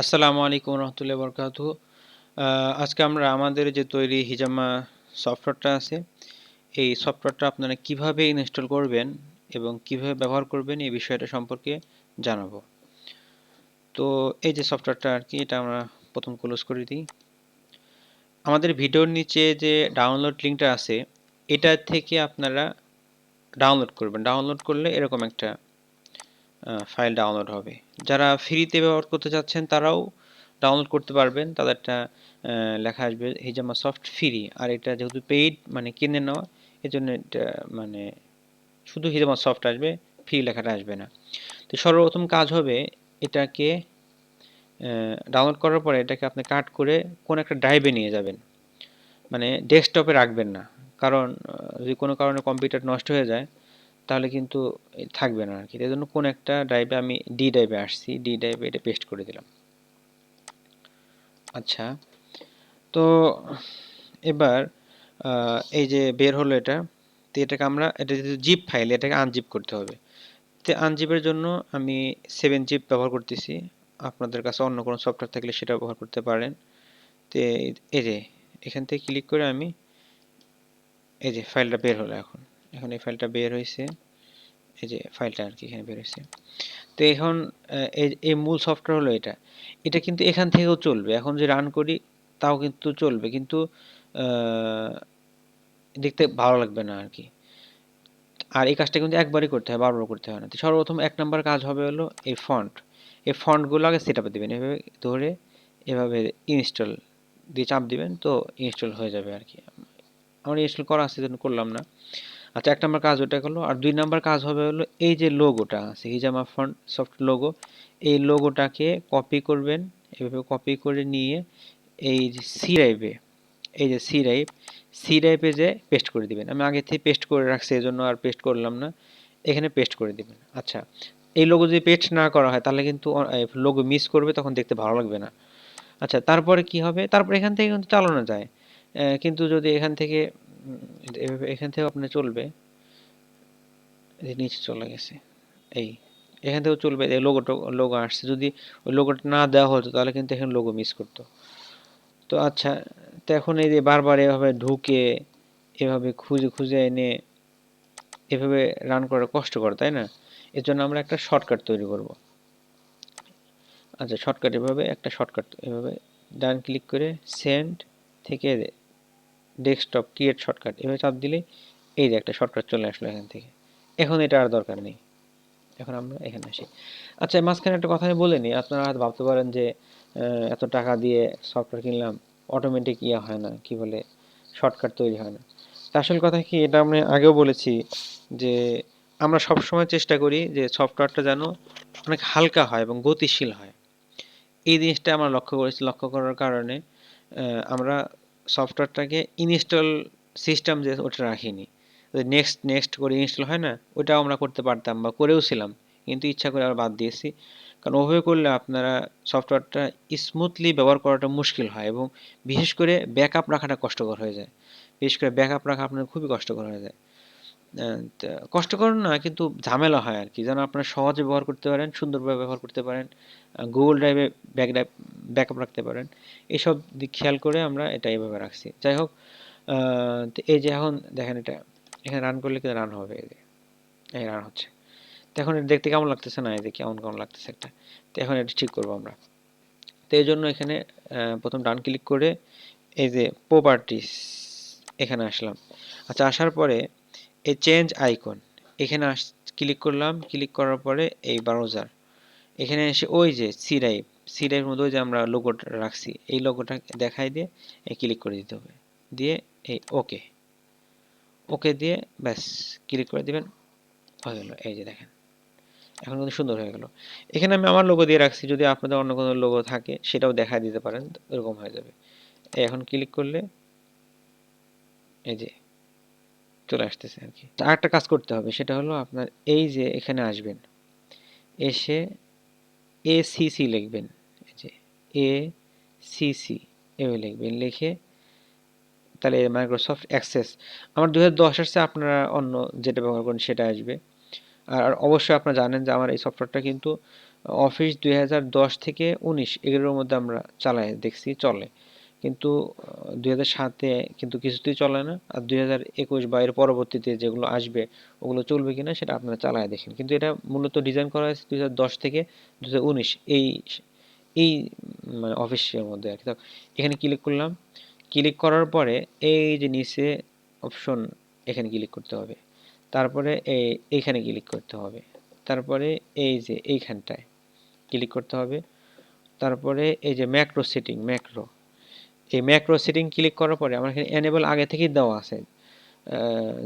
আসসালামু আলাইকুম রহমতুল্লাহ বরকাতু আজকে আমরা আমাদের যে তৈরি হিজামা সফটওয়্যারটা আছে, এই সফটওয়্যারটা আপনারা কীভাবে ইনস্টল করবেন এবং কীভাবে ব্যবহার করবেন এই বিষয়টা সম্পর্কে জানাব। তো এই যে সফটওয়্যারটা আর কি, এটা আমরা প্রথম ক্লোজ করে দিই। আমাদের ভিডিওর নিচে যে ডাউনলোড লিঙ্কটা আছে, এটা থেকে আপনারা ডাউনলোড করবেন। ডাউনলোড করলে এরকম একটা ফাইল ডাউনলোড হবে। যারা ফ্রিতে ব্যবহার করতে চাচ্ছেন, তারাও ডাউনলোড করতে পারবেন। তাদেরটা লেখা আসবে, হিজামা সফট ফ্রি আর এটা যেহেতু পেইড মানে কিনে নেওয়া এই জন্য এটা মানে শুধু হিজামা সফট আসবে, ফ্রি লেখাটা আসবে না। তো সর্বপ্রথম কাজ হবে এটাকে ডাউনলোড করার পরে এটাকে আপনি কাট করে কোন একটা ড্রাইভে নিয়ে যাবেন। মানে ডেস্কটপে রাখবেন না। কারণ যদি কোনো কারণে কম্পিউটার নষ্ট হয়ে যায় তাহলে কিন্তু থাকবে না আর কি এই জন্য কোন একটা ড্রাইভে আমি ডি ড্রাইভে আসছি। ডি ড্রাইভে এটা পেস্ট করে দিলাম। আচ্ছা। তো এবার এই যে বের হলো এটা, তো এটাকে আমরা, এটা যেহেতু জিপ ফাইল এটাকে আনজিপ করতে হবে। তো আনজিপের জন্য আমি সেভেন জিপ ব্যবহার করতেছি। আপনাদের কাছে অন্য কোনো সফটওয়্যার থাকলে সেটা ব্যবহার করতে পারেন। তো এই যে, এখান থেকে ক্লিক করে আমি এই যে ফাইলটা বের হলো এখন। এখন এই ফাইলটা বের হয়েছে এই যে ফাইলটা আর কি এখানে বের হয়েছে। তো এখন এই মূল সফটওয়্যার হলো এটা। এটা কিন্তু এখান থেকেও চলবে। এখন যে রান করি, তাও কিন্তু চলবে। কিন্তু দেখতে ভালো লাগবে না আর কি আর এই কাজটা কিন্তু একবারই করতে হয়, বারবার করতে হয় না। তো সর্বপ্রথম এক নম্বর কাজ হবে হলো এই ফন্ট এই ফন্টগুলো আগে সেট আপ দেবেন। এভাবে ধরে এভাবে ইনস্টল দিয়ে চাপ দিবেন, তো ইনস্টল হয়ে যাবে আর কি আমার ইনস্টল করা আছে জন্য করলাম না। আচ্ছা এক নম্বর কাজ ওটা করল। আর দুই নম্বর কাজ হবে হলো এই যে লোগোটা আছে হিজামা ফন্ট সফট লোগো, এই লোগোটাকে কপি করবেন। এভাবে কপি করে নিয়ে এই যে সি ড্রাইভে এই যে সি রাইভ সি রাইভে যে পেস্ট করে দিবেন। আমি আগে থেকে পেস্ট করে রাখছি এই জন্য আর পেস্ট করলাম না। এখানে পেস্ট করে দিবেন। আচ্ছা এই লোগো যদি পেস্ট না করা হয়, তাহলে কিন্তু লোগো মিস করবে, তখন দেখতে ভালো লাগবে না। আচ্ছা তারপরে কি হবে? তারপর এখান থেকে কিন্তু চালানো যায়। কিন্তু যদি এখান থেকে এভাবে এখান থেকে আপনার চলবে। নিচে চলে গেছে। এই, এখান থেকেও চলবে, এই লোগোটা লোগো আসছে। যদি ওই লোগোটা না দেওয়া হতো, তাহলে কিন্তু এখানে লোগো মিস করতো। তো আচ্ছা তো এখন এই যে বারবার এভাবে ঢুকে, এভাবে খুঁজে খুঁজে এনে এভাবে রান করা কষ্টকর, তাই না? এর জন্য আমরা একটা শর্টকাট তৈরি করব। আচ্ছা শর্টকাট এভাবে, একটা শর্টকাট এভাবে, ডান ক্লিক করে সেন্ড থেকে ডেস্কটপ ক্রিয়েট শর্টকাট এভাবে চাপ দিলে এই যে একটা শর্টকাট চলে আসলো এখান থেকে। এখন এটা আর দরকার নেই। এখন আমরা এখানে আসি। আচ্ছা মাঝখানে একটা কথা আমি বলে নিই। আপনারা হয়তো ভাবতে পারেন যে এত টাকা দিয়ে সফটওয়্যার কিনলাম অটোমেটিক ইয়া হয় না, কি বলে শর্টকাট তৈরি হয় না। তা আসল কথা কি, এটা আমি আগেও বলেছি যে, আমরা সব সময় চেষ্টা করি যে সফটওয়্যারটা যেন অনেক হালকা হয় এবং গতিশীল হয়। এই জিনিসটা আমরা লক্ষ্য করেছি, লক্ষ্য করার কারণে আমরা সফটওয়্যারটাকে ইনস্টল সিস্টেম যে ওটা রাখিনি। নেক্সট নেক্সট করে ইনস্টল হয় না, ওটাও আমরা করতে পারতাম বা করেও ছিলাম। কিন্তু ইচ্ছা করে আবার বাদ দিয়েছি। কারণ ওভাবে করলে আপনারা সফটওয়্যারটা স্মুথলি ব্যবহার করাটা মুশকিল হয় এবং বিশেষ করে ব্যাকআপ রাখাটা কষ্টকর হয়ে যায়। বিশেষ করে ব্যাকআপ রাখা আপনার খুবই কষ্টকর হয়ে যায়। কষ্টকর না কিন্তু ঝামেলা হয় আর কি। যেন আপনারা সহজে ব্যবহার করতে পারেন, সুন্দরভাবে ব্যবহার করতে পারেন গুগল ড্রাইভে ব্যাক ব্যাকআপ রাখতে পারেন। এইসব দিক খেয়াল করে আমরা এটা এইভাবে রাখছি। যাই হোক এই যে এখন দেখেন এটা, এখানে রান করলে কিন্তু রান হবে, এই যে, এই রান হচ্ছে। তো এখন এটা দেখতে কেমন লাগতেছে না, এই যে কেমন কেমন লাগতেছে একটা। তো এখন এটা ঠিক করব আমরা। তো এই জন্য এখানে প্রথম ডান ক্লিক করে এই যে প্রপার্টিস এখানে আসলাম। আচ্ছা আসার পরে এই চেঞ্জ আইকন এখানে আস ক্লিক করলাম ক্লিক করার পরে এই ব্রাউজার এখানে এসে ওই যে সি ড্রাইভ সি ড্রাইভের মধ্যে যে আমরা লোগোটা রাখছি, এই লোগোটা দেখাই দিয়ে ক্লিক করে দিতে হবে। দিয়ে এই ওকে ওকে দিয়ে ব্যাস ক্লিক করে দিবেন, হয়ে গেল। এই যে দেখেন, এখন কিন্তু সুন্দর হয়ে গেল। এখানে আমি আমার লোগো দিয়ে রাখছি, যদি আপনাদের অন্য কোনো লোগো থাকে, সেটাও দেখা দিতে পারেন, এরকম হয়ে যাবে। এখন ক্লিক করলে, এই যে চলে আসতেছে আর কি। আরেকটা কাজ করতে হবে, সেটা হলো আপনার এই যে এখানে আসবেন, এসে এ সিসি লিখবেন, এই যে এ সিসি এভাবে লিখবেন, লিখে তাহলে মাইক্রোসফট অ্যাক্সেস আমার দু হাজার দশ আসছে আপনারা অন্য যেটা ব্যবহার করেন সেটা আসবে। আর অবশ্যই আপনারা জানেন যে আমার এই সফটওয়্যারটা কিন্তু অফিস দুই হাজার দশ থেকে উনিশ, এগুলোর মধ্যে আমরা চালাই দেখছি, চলে। কিন্তু দুই হাজার সাতে কিন্তু কিছুতেই চলে না। আর দুই হাজার একুশ বা এর পরবর্তীতে যেগুলো আসবে, ওগুলো চলবে কিনা সেটা আপনারা চালায় দেখেন। কিন্তু এটা মূলত ডিজাইন করা হয়েছে দুই দশ থেকে দুই উনিশ এই এই মানে অফিসের মধ্যে আর কি। এখানে ক্লিক করলাম। ক্লিক করার পরে এই যে নিচে অপশন এখানে ক্লিক করতে হবে। তারপরে এই এইখানে ক্লিক করতে হবে। তারপরে এই যে এইখানটায় ক্লিক করতে হবে। তারপরে এই যে ম্যাক্রো সেটিং ম্যাক্রো এই ম্যাক্রো সেটিং ক্লিক করার পরে আমার এখানে এনেবল আগে থেকেই দেওয়া আছে।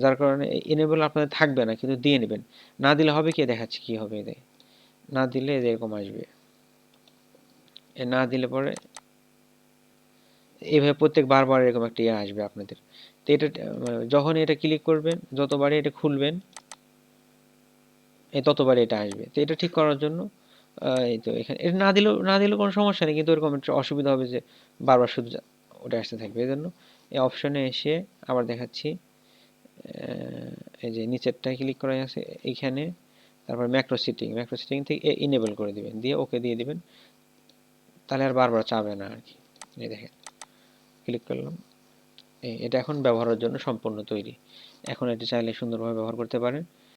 যার কারণে এনেবল আপনাদের থাকবে না, কিন্তু দিয়ে নেবেন। না দিলে হবে কি? দেখাচ্ছি কি হবে এতে। না দিলে এরকম আসবে। না দিলে পরে এইভাবে প্রত্যেক বারবার এরকম একটা ইয়ে আসবে আপনাদের। তো এটা, যখন এটা ক্লিক করবেন, যতবারই এটা খুলবেন ততবারই এটা আসবে। তো এটা ঠিক করার জন্য এই তো এখানে এটা না দিলেও না দিলেও কোনো সমস্যা নেই, কিন্তু এরকম একটা অসুবিধা হবে যে বারবার শুধু ওটা আসতে থাকবে, এই জন্য এই অপশনে এসে আবার দেখাচ্ছি এই যে নিচেরটায় ক্লিক করা আছে, এইখানে, তারপর ম্যাক্রো সিটিং ম্যাক্রো সিটিং থেকে ইনেবল করে দিবেন, দিয়ে ওকে দিয়ে দিবেন, তাহলে আর বারবার চাবে না আর কি, এই দেখেন ক্লিক করলাম এটা এখন ব্যবহারের জন্য সম্পূর্ণ তৈরি, এখন এটি চাইলে সুন্দরভাবে ব্যবহার করতে পারেন